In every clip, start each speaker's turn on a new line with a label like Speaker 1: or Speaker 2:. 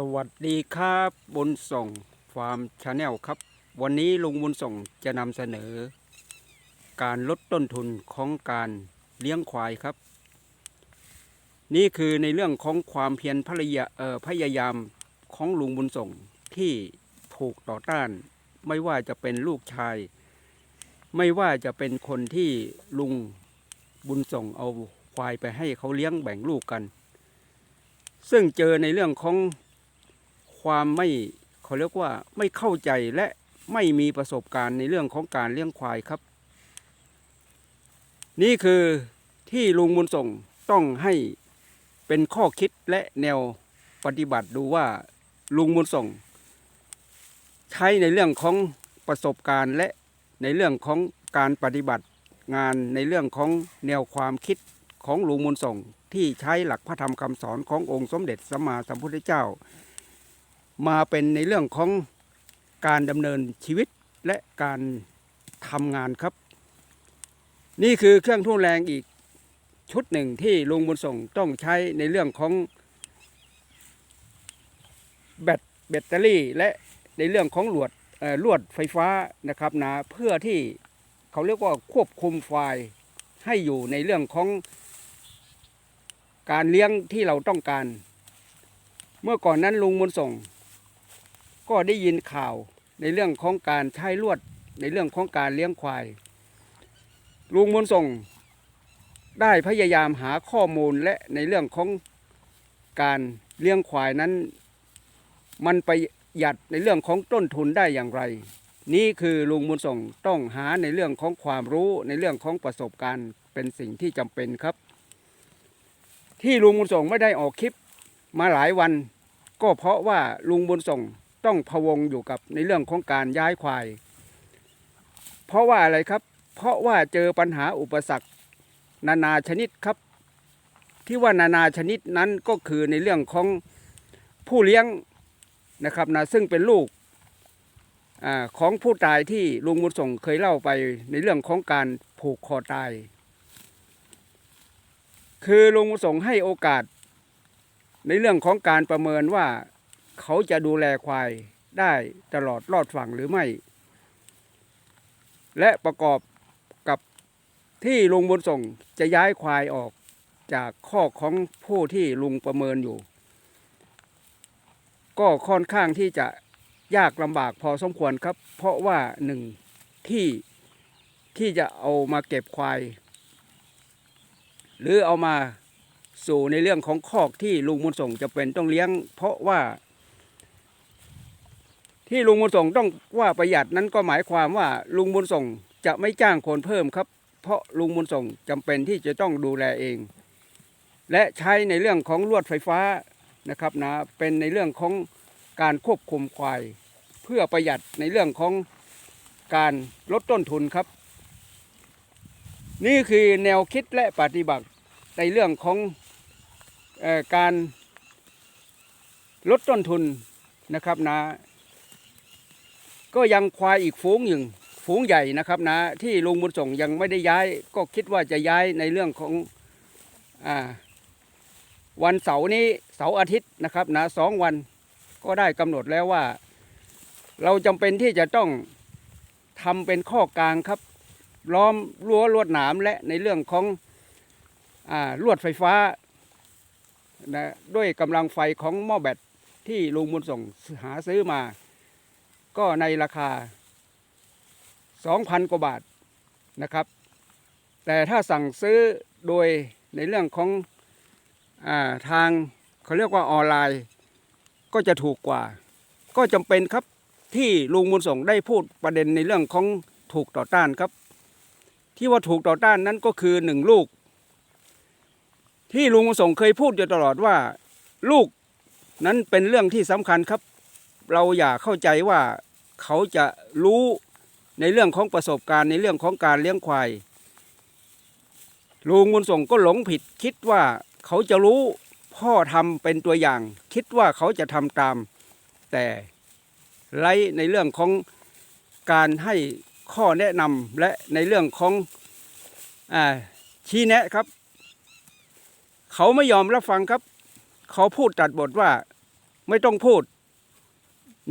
Speaker 1: สวัสดีครับบุญส่งฟาร์มชาแนลครับ วันนี้ลุงบุญส่งจะนำเสนอ การลดต้นทุนของการเลี้ยงควายครับ นี่คือในเรื่องของความเพียรพยายาพยายามของลุงบุญส่งที่ถูกต่อต้าน ไม่ว่าจะเป็นลูกชาย ไม่ว่าจะเป็นคนที่ลุงบุญส่งเอาควายไปให้เขาเลี้ยงแบ่งลูกกันซึ่งเจอในเรื่องของ ความไม่เขาเรียกว่าไม่เข้าใจและไม่มีประสบการณ์ในเรื่องของการเลี้ยงควายครับ นี่คือที่ลุงบุญส่งต้องให้เป็นข้อคิดและแนวปฏิบัติดูว่าลุงบุญส่ง ใช้ในเรื่องของประสบการณ์และในเรื่องของการปฏิบัติงานในเรื่องของแนวความคิดของลุงบุญส่งที่ใช้หลักพระธรรมคำสอนขององค์สมเด็จสัมมาสัมพุทธเจ้า มาเป็นในเรื่องของการดำเนินชีวิตและการทำงานครับ นี่คือเครื่องทุ่นแรงอีกชุดหนึ่งที่ลุงบุญส่งต้องใช้ในเรื่องของแบตแบตเตอรี่และในเรื่องของลวดเอ่อลวดไฟฟ้านะครับนะเพื่อที่เขาเรียกว่าควบคุมไฟให้อยู่ในเรื่องของการเลี้ยงที่เราต้องการ เมื่อก่อนนั้นลุงบุญส่ง ก็ได้ยินข่าวในเรื่องของการใช้ลวดในเรื่องของการเลี้ยงควาย ลุงบุญส่งได้พยายามหาข้อมูลและในเรื่องของการเลี้ยงควายนั้น มันไปหยัดในเรื่องของต้นทุนได้อย่างไร นี่คือลุงบุญส่งต้องหาในเรื่องของความรู้ในเรื่องของประสบการณ์เป็นสิ่งที่จำเป็นครับ ที่ลุงบุญส่งไม่ได้ออกคลิปมาหลายวัน ก็เพราะว่าลุงบุญส่ง ต้องพะวงอยู่กับในเรื่องของการย้ายควาย เพราะว่าอะไรครับ เพราะว่าเจอปัญหาอุปสรรคนานาชนิดครับ ที่ว่านานาชนิดนั้นก็คือในเรื่องของผู้เลี้ยงนะครับนะซึ่งเป็นลูกอของผู้ตายที่ลุงบุญส่งเคยเล่าไปในเรื่องของการผูกคอตาย คือลุงบุญส่งให้โอกาสในเรื่องของการประเมินว่า เขาจะดูแลควายได้ตลอดรอดฝั่งหรือไม่ และประกอบกับที่ลุงบุญส่งจะย้ายควายออกจากข้อกของผู้ที่ลุงประเมินอยู่ ก็ค่อนข้างที่จะยากลำบากพอสมควรครับ เพราะว่าหนึ่งที่ที่จะเอามาเก็บควาย หรือเอามาสู่ในเรื่องของคอกที่ลุงบุญส่งจะเป็นต้องเลี้ยง เพราะว่า ที่ลุงบุญส่งต้องว่าประหยัดนั้นก็หมายความว่าลุงบุญส่งจะไม่จ้างคนเพิ่มครับ เพราะลุงบุญส่งจำเป็นที่จะต้องดูแลเอง และใช้ในเรื่องของลวดไฟฟ้านะครับนะเป็นในเรื่องของการควบคุมควาย เพื่อประหยัดในเรื่องของการลดต้นทุนครับ นี่คือแนวคิดและปฏิบัติในเรื่องของอการลดต้นทุนนะครับนะ ก็ยังควายอีกฝูงหนึ่งฝูงใหญ่นะครับนะที่ลุงบุญส่งยังไม่ได้ย้าย ก็คิดว่าจะย้ายในเรื่องของอ่าวันเสาร์นี้เสาร์อาทิตย์นะครับนะสองวันก็ได้กำหนดแล้วว่า เราจำเป็นที่จะต้องทำเป็นข้อกลางครับ ล้อมรั้วลวดหนามและในเรื่องของอาลวดไฟฟ้านะด้วยกำลังไฟของหม้อแบตที่ลุงบุญส่งหาซื้อมา ก็ในราคา 2,000 กว่าบาทนะครับ แต่ถ้าสั่งซื้อโดยในเรื่องของอาทางเขาเรียกว่าออนไลน์ ก็จะถูกกว่า ก็จำเป็นครับที่ลุงบุญส่งได้พูดประเด็นในเรื่องของถูกต่อต้านครับ ที่ว่าถูกต่อต้านนั้นก็คือหนึ่งลูก ที่ลุงบุญส่งเคยพูดอยู่ตลอดว่า ลูกนั้นเป็นเรื่องที่สำคัญครับ เราอย่าเข้าใจว่าเขาจะรู้ในเรื่องของประสบการณ์ในเรื่องของการเลี้ยงควายลุงบุญส่งก็หลงผิด คิดว่าเขาจะรู้พ่อทำเป็นตัวอย่าง คิดว่าเขาจะทำตาม แต่ไรในเรื่องของการให้ข้อแนะนำและในเรื่องของอชี้แนะครับ เขาไม่ยอมรับฟังครับ เขาพูดตัดบทว่าไม่ต้องพูด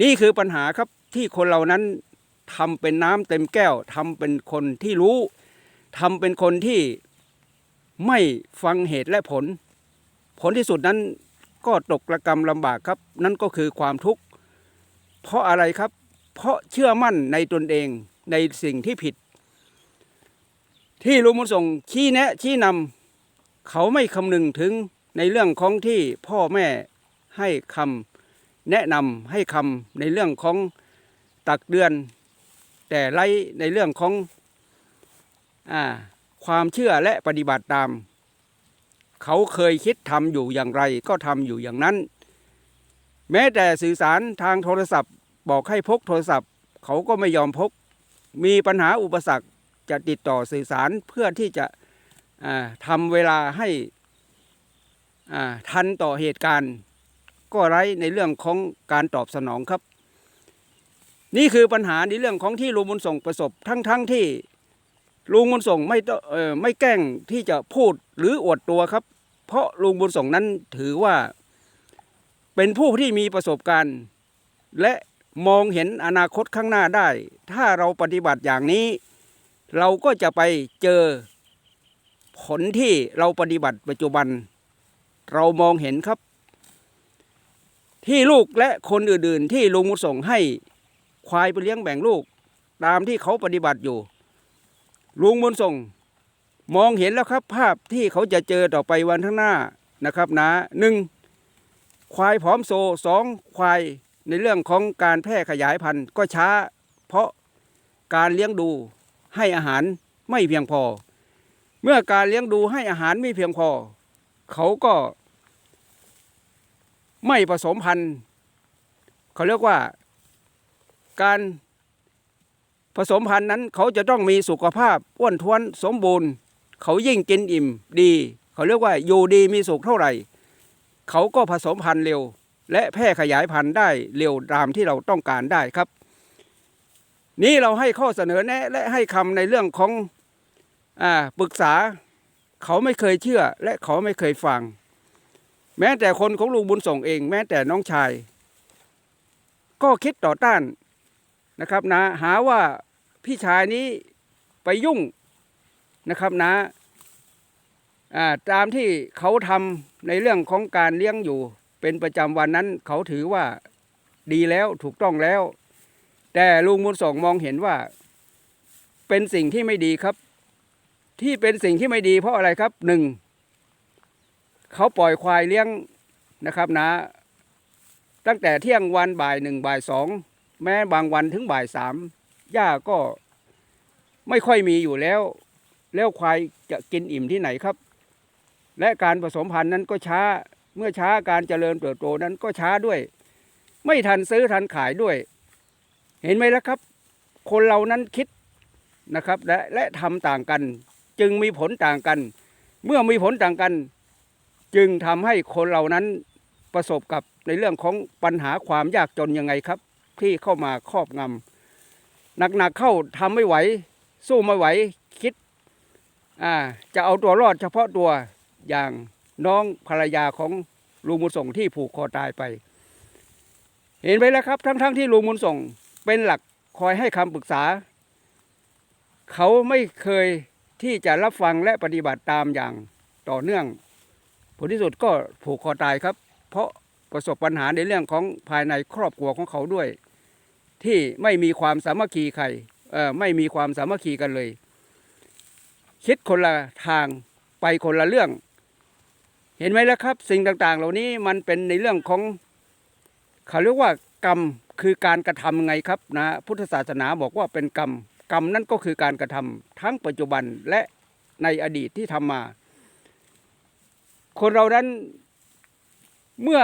Speaker 1: นี่คือปัญหาครับที่คนเรานั้นทำเป็นน้ำเต็มแก้วทำเป็นคนที่รู้ทำเป็นคนที่ไม่ฟังเหตุและผล ผลที่สุดนั้นก็ตกระกรรมลำบากครับ นั่นก็คือความทุกข์ เพราะอะไรครับ เพราะเชื่อมั่นในตนเองในสิ่งที่ผิด ที่ลุงบุญส่งชี้แนะชี้นำเขาไม่คำนึงถึงในเรื่องของที่พ่อแม่ให้คำ แนะนำให้คำในเรื่องของตักเดือน แต่ไลในเรื่องของอความเชื่อและปฏิบัติตาม เขาเคยคิดทำอยู่อย่างไรก็ทำอยู่อย่างนั้น แม้แต่สื่อสารทางโทรศัพท์ บอกให้พกโทรศัพท์ เขาก็ไม่ยอมพก มีปัญหาอุปสรรคจะติดต่อสื่อสารเพื่อที่จะทำเวลาให้ทันต่อเหตุการณ์ ก็ไร้ในเรื่องของการตอบสนองครับ นี่คือปัญหาในเรื่องของที่ลุงบุญส่งประสบทั้งๆทที่ลุงบุญส่งไม่ต้องไม่แกล้งที่จะพูดหรืออวดตัวครับ เพราะลุงบุญส่งนั้นถือว่า เป็นผู้ที่มีประสบการณ์ และมองเห็นอนาคตข้างหน้าได้ ถ้าเราปฏิบัติอย่างนี้ เราก็จะไปเจอผลที่เราปฏิบัติปัจจุบัน เรามองเห็นครับ ที่ลูกและคนอื่นๆ ที่ลุงบุญส่งให้ควายไปเลี้ยงแบ่งลูก ตามที่เขาปฏิบัติอยู่ ลุงบุญส่งมองเห็นแล้วครับ ภาพที่เขาจะเจอต่อไปวันข้างหน้านะครับนะหนึ่งควายผอมโซสองควายในเรื่องของการแพร่ขยายพันธุ์ก็ช้า เพราะการเลี้ยงดูให้อาหารไม่เพียงพอ เมื่อการเลี้ยงดูให้อาหารไม่เพียงพอ เขาก็ ไม่ผสมพันธุ์เขาเรียกว่าการผสมพันธุ์นั้นเขาจะต้องมีสุขภาพอ้วนท้วนสมบูรณ์ เขายิ่งกินอิ่มดี เขาเรียกว่าอยู่ดีมีสุขเท่าไหร่ เขาก็ผสมพันธุ์เร็ว และแพร่ขยายพันธุ์ได้เร็วตามที่เราต้องการได้ครับ นี้เราให้ข้อเสนอแนะและให้คำในเรื่องของอปรึกษา เขาไม่เคยเชื่อและเขาไม่เคยฟัง แม้แต่คนของลุงบุญส่งเอง แม้แต่น้องชาย ก็คิดต่อต้านนะครับนะหาว่าพี่ชายนี้ไปยุ่งนะครับนะอ่าตามที่เขาทำในเรื่องของการเลี้ยงอยู่ เป็นประจำวันนั้นเขาถือว่าดีแล้วถูกต้องแล้ว แต่ลุงบุญส่งมองเห็นว่า เป็นสิ่งที่ไม่ดีครับ ที่เป็นสิ่งที่ไม่ดีเพราะอะไรครับหนึ่ง เขาปล่อยควายเลี้ยงนะครับนะ ตั้งแต่เที่ยงวันบ่ายหนึ่งบ่ายสองแม้บางวันถึงบ่ายสามหญ้าก็ไม่ค่อยมีอยู่แล้ว แล้วควายจะกินอิ่มที่ไหนครับ และการผสมพันธุ์นั้นก็ช้าเมื่อช้าการเจริญเติบโตนั้นก็ช้าด้วย ไม่ทันซื้อทันขายด้วย เห็นไหมล่ะครับ คนเรานั้นคิดนะครับและและทำต่างกัน จึงมีผลต่างกัน เมื่อมีผลต่างกัน จึงทำให้คนเหล่านั้นประสบกับในเรื่องของปัญหาความยากจนยังไงครับ ที่เข้ามาครอบงำหนักๆเข้าทำไม่ไหว สู้ไม่ไหวคิดอ่าจะเอาตัวรอดเฉพาะตัวอย่างน้องภรรยาของลุงบุญส่งที่ผูกคอตายไป เห็นไหมแล้วครับทั้งๆที่ลุงบุญส่งเป็นหลักคอยให้คำปรึกษา เขาไม่เคยที่จะรับฟังและปฏิบัติตามอย่างต่อเนื่อง ผลที่สุดก็ผูกคอตายครับ เพราะประสบปัญหาในเรื่องของภายในครอบครัวของเขาด้วย ที่ไม่มีความสามัคคีใครไม่มีความสามัคคีกันเลย คิดคนละทางไปคนละเรื่อง เห็นไหมล่ะครับ สิ่งต่างๆ เหล่านี้มันเป็นในเรื่องของเขาเรียกว่ากรรมคือการกระทำไงครับนะพุทธศาสนาบอกว่าเป็นกรรม กรรมนั่นก็คือการกระทำทั้งปัจจุบันและในอดีตที่ทำมา คนเรานั้นเมื่อ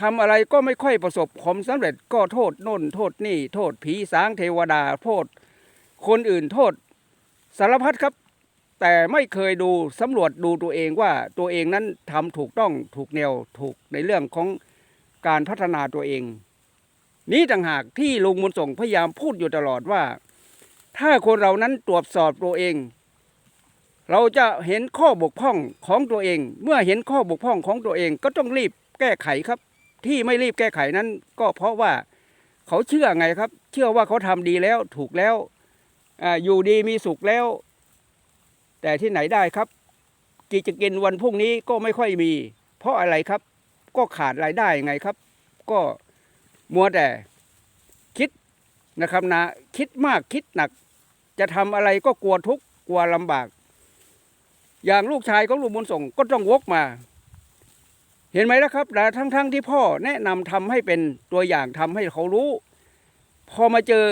Speaker 1: ทำอะไรก็ไม่ค่อยประสบความสำเร็จก็โทษโน่น โทษนี่ โทษผีสางเทวดาโทษ คนอื่นโทษสารพัดครับ แต่ไม่เคยดูสำรวจดูตัวเองว่าตัวเองนั้นทำถูกต้องถูกแนวถูกในเรื่องของการพัฒนาตัวเอง นี้ต่างหากที่ลุงบุญส่งพยายามพูดอยู่ตลอดว่า ถ้าคนเรานั้นตรวจสอบตัวเอง เราจะเห็นข้อบกพร่องของตัวเอง เมื่อเห็นข้อบกพร่องของตัวเองก็ต้องรีบแก้ไขครับ ที่ไม่รีบแก้ไขนั้น ก็เพราะว่าเขาเชื่อไงครับ เชื่อว่าเขาทำดีแล้วถูกแล้วออยู่ดีมีสุขแล้ว แต่ที่ไหนได้ครับ กิจกินวันพรุ่งนี้ก็ไม่ค่อยมี เพราะอะไรครับ ก็ขาดรายได้ไงครับ ก็มัวแต่คิดนะครับนะคิดมากคิดหนัก จะทำอะไรก็กลัวทุกข์กลัวลำบาก อย่างลูกชายของลุงบุญส่งก็ต้องวกมา เห็นไหมล่ะครับแต่ทั้งๆทที่พ่อแนะนำทำให้เป็นตัวอย่างทำให้เขารู้ พอมาเจอ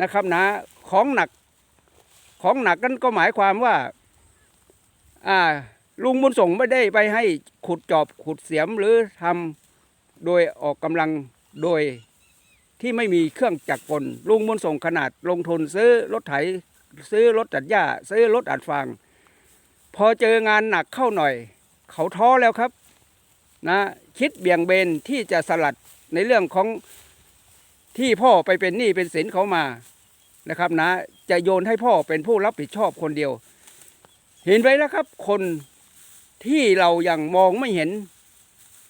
Speaker 1: นะครับนะของหนักของหนักนั้นก็หมายความว่า อ่า ลุงบุญส่งไม่ได้ไปให้ขุดจอบขุดเสียมหรือทำโดยออกกำลังโดยที่ไม่มีเครื่องจักรกลลุงบุญส่งขนาดลงทุนซื้อรถไถ ซื้อรถตัดหญ้า ซื้อรถอัดฟาง พอเจองานหนักเข้าหน่อย เขาท้อแล้วครับนะคิดเบี่ยงเบนที่จะสลัดในเรื่องของที่พ่อไปเป็นหนี้เป็นสินเขามานะครับนะจะโยนให้พ่อเป็นผู้รับผิดชอบคนเดียว เห็นไว้แล้วครับ คนที่เรายังมองไม่เห็น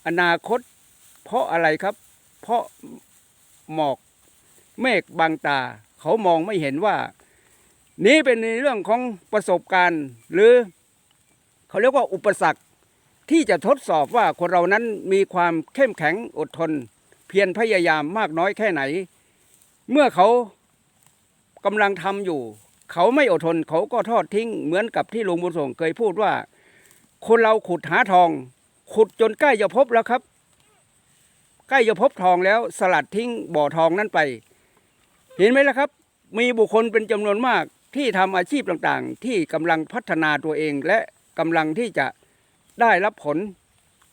Speaker 1: อนาคต เพราะอะไรครับ เพราะหมอกเมฆบางตา เขามองไม่เห็นว่า นี้เป็นในเรื่องของประสบการณ์หรือ เขาเรียกว่าอุปสรรคที่จะทดสอบว่าคนเรานั้นมีความเข้มแข็งอดทน เพียรพยายามมากน้อยแค่ไหน เมื่อเขากำลังทำอยู่ เขาไม่อดทนเขาก็ทอดทิ้ง เหมือนกับที่หลุงบุญส่งเคยพูดว่า คนเราขุดหาทอง ขุดจนใกล้จะพบแล้วครับ ใกล้จะพบทองแล้วสลัดทิ้งบ่อทองนั้นไป เห็นไหมล่ะครับ มีบุคคลเป็นจำนวนมากที่ทำอาชีพต่างๆ ที่กำลังพัฒนาตัวเองและ กำลังที่จะได้รับผล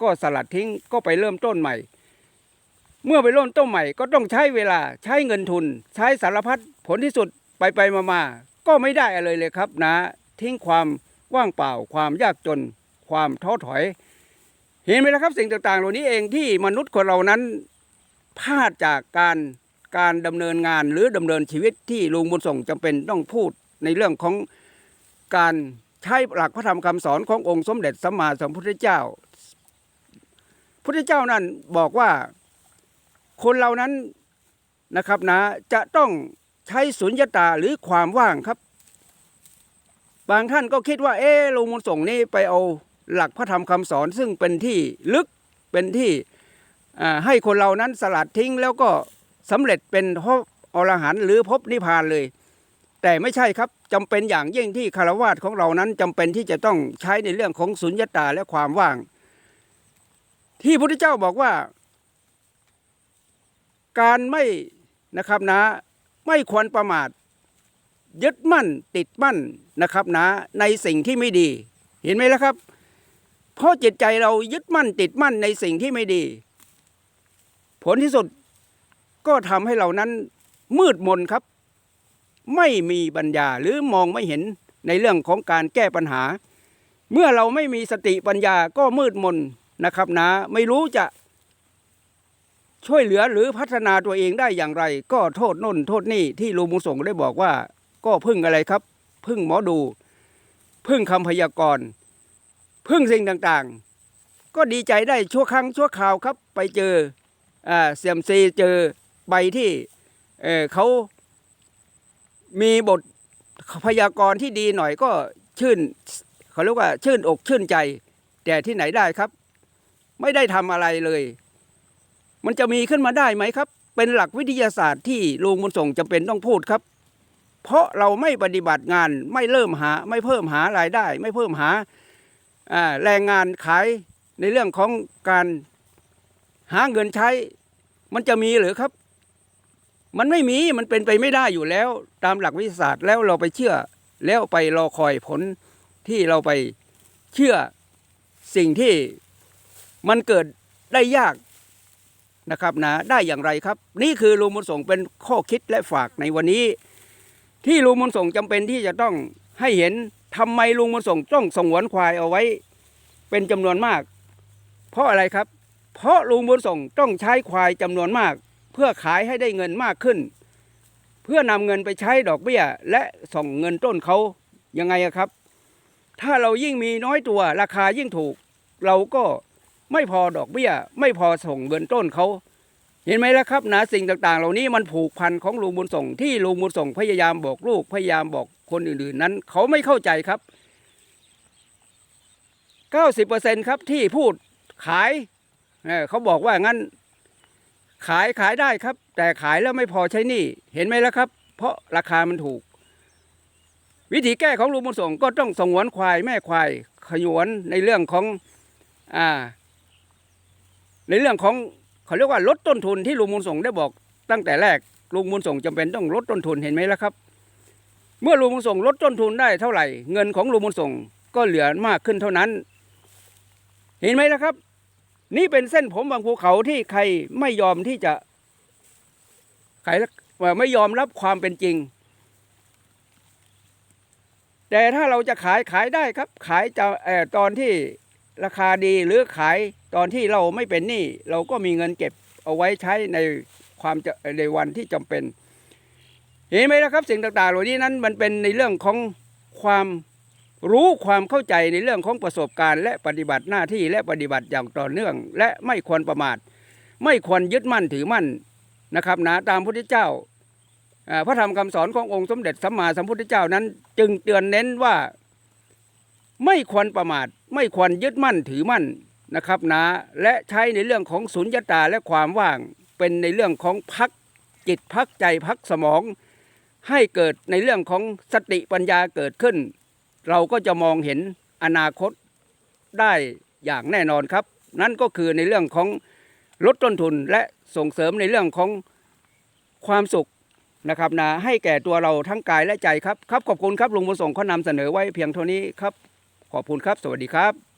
Speaker 1: ก็สลัดทิ้งก็ไปเริ่มต้นใหม่ เมื่อไปเริ่มต้นใหม่ก็ต้องใช้เวลาใช้เงินทุน ใช้สารพัดผลที่สุดไปไปมามาๆก็ไม่ได้อะไรเลยครับนะ ทิ้งความว่างเปล่า ความยากจน ความท้อถอย เห็นไหมล่ะครับสิ่งต่างๆ เหล่านี้เองที่มนุษย์คนเรานั้นพลาดจากการการดำเนินงานหรือดำเนินชีวิตที่ลุงบุญส่งจำเป็นต้องพูดในเรื่องของการ ใช้หลักพระธรรมคำสอนขององค์สมเด็จสัมมาสัมพุทธเจ้า พุทธเจ้านั้นบอกว่าคนเรานั้นนะครับนะจะต้องใช้สุญญตาหรือความว่างครับ บางท่านก็คิดว่า เออลงบุญส่งนี่ไปเอาหลักพระธรรมคำสอนซึ่งเป็นที่ลึกเป็นที่ให้คนเรานั้นสลัดทิ้งแล้วก็สำเร็จเป็นพระอรหันต์หรือพบนิพพานเลย แต่ไม่ใช่ครับจำเป็นอย่างยิ่งที่คารวาสของเรานั้นจำเป็นที่จะต้องใช้ในเรื่องของสุญญตาและความว่าง ที่พระพุทธเจ้าบอกว่า การไม่นะครับนะไม่ควรประมาทยึดมั่นติดมั่นนะครับนะในสิ่งที่ไม่ดี เห็นไหมล่ะครับ เพราะจิตใจเรายึดมั่นติดมั่นในสิ่งที่ไม่ดี ผลที่สุดก็ทำให้เรานั้นมืดมนครับ ไม่มีปัญญาหรือมองไม่เห็นในเรื่องของการแก้ปัญหา เมื่อเราไม่มีสติปัญญาก็มืดมนนะครับนะไม่รู้จะ ช่วยเหลือหรือพัฒนาตัวเองได้อย่างไร ก็โทษน่นโทษนี่ที่ลุงมุงส่งได้บอกว่า ก็พึ่งอะไรครับ พึ่งหมอดู พึ่งคำพยากรณ์พึ่งสิ่งต่างๆ ก็ดีใจได้ชั่วครั้งชั่วคราวครับ ไปเจออ่าเซียมซีเจอใบที่เออเขา มีบทพยากรณ์ที่ดีหน่อยก็ชื่นเขาเรียกว่าชื่นอกชื่นใจ แต่ที่ไหนได้ครับ ไม่ได้ทำอะไรเลย มันจะมีขึ้นมาได้ไหมครับ เป็นหลักวิทยาศาสตร์ที่ลุงบุญส่งจำเป็นต้องพูดครับ เพราะเราไม่ปฏิบัติงานไม่เริ่มหา ไม่เพิ่มหารายได้ ไม่เพิ่มหาาแรงงานขายในเรื่องของการหาเงินใช้ มันจะมีหรือครับ มันไม่มีมันเป็นไปไม่ได้อยู่แล้ว ตามหลักวิทยาศาสตร์แล้วเราไปเชื่อ แล้วไปรอคอยผลที่เราไปเชื่อสิ่งที่มันเกิดได้ยากนะครับนะได้อย่างไรครับ นี่คือลุงบุญส่งเป็นข้อคิดและฝากในวันนี้ ที่ลุงบุญส่งจำเป็นที่จะต้องให้เห็นทำไมลุงบุญส่งต้องสงวนควายเอาไว้ เป็นจำนวนมาก เพราะอะไรครับ เพราะลุงบุญส่งต้องใช้ควายจำนวนมาก เพื่อขายให้ได้เงินมากขึ้น เพื่อนำเงินไปใช้ดอกเบี้ย และส่งเงินต้นเขายังไงครับ ถ้าเรายิ่งมีน้อยตัวราคายิ่งถูก เราก็ไม่พอดอกเบี้ย ไม่พอส่งเงินต้นเขาเห็นไหมล่ะครับนะสิ่งต่างๆ เหล่านี้มันผูกพันของลุงบุญส่ง ที่ลุงบุญส่งพยายามบอกลูกพยายามบอกคนอื่นๆนั้น เขาไม่เข้าใจครับ 90%ครับที่พูดขายเออเขาบอกว่างั้น ขายขายได้ครับ แต่ขายแล้วไม่พอใช้หนี้เห็นไหมล่ะครับ เพราะราคามันถูก วิธีแก้ของลุงบุญส่งก็ต้องสงวนควายแม่ควายขยวนในเรื่องของอ่าในเรื่องของเขาเรียกว่าลดต้นทุนที่ลุงบุญส่งได้บอก ตั้งแต่แรกลุงบุญส่งจำเป็นต้องลดต้นทุนเห็นไหมล่ะครับ เมื่อลุงบุญส่งลดต้นทุนได้เท่าไหร่ เงินของลุงบุญส่งก็เหลือมากขึ้นเท่านั้น เห็นไหมล่ะครับ นี่เป็นเส้นผมบางภูเขาที่ใครไม่ยอมที่จะใครไม่ยอมรับความเป็นจริง แต่ถ้าเราจะขายขายได้ครับ ขายจะเออตอนที่ราคาดีหรือขายตอนที่เราไม่เป็นหนี้เราก็มีเงินเก็บเอาไว้ใช้ในความจะในวันที่จำเป็น เห็นไหมล่ะครับสิ่งต่างๆเหล่านี้นั้นมันเป็นในเรื่องของความ รู้ความเข้าใจในเรื่องของประสบการณ์ และปฏิบัติหน้าที่และปฏิบัติอย่างต่อเนื่อง และไม่ควรประมาท ไม่ควรยึดมั่นถือมั่นนะครับนะตามพุทธเจ้าอ่าพระธรรมคำสอนขององค์สมเด็จสัมมาสัมพุทธเจ้านั้น จึงเตือนเน้นว่าไม่ควรประมาท ไม่ควรยึดมั่นถือมั่นนะครับนะและใช้ในเรื่องของสุญญตาและความว่างเป็นในเรื่องของพักจิตพักใจพักสมอง ให้เกิดในเรื่องของสติปัญญาเกิดขึ้น เราก็จะมองเห็นอนาคตได้อย่างแน่นอนครับ นั่นก็คือในเรื่องของลดต้นทุนและส่งเสริมในเรื่องของความสุขนะครับนะให้แก่ตัวเราทั้งกายและใจครับครับขอบคุณครับลุงบุญส่งเขานำเสนอไว้เพียงเท่านี้ครับ ขอบคุณครับ สวัสดีครับ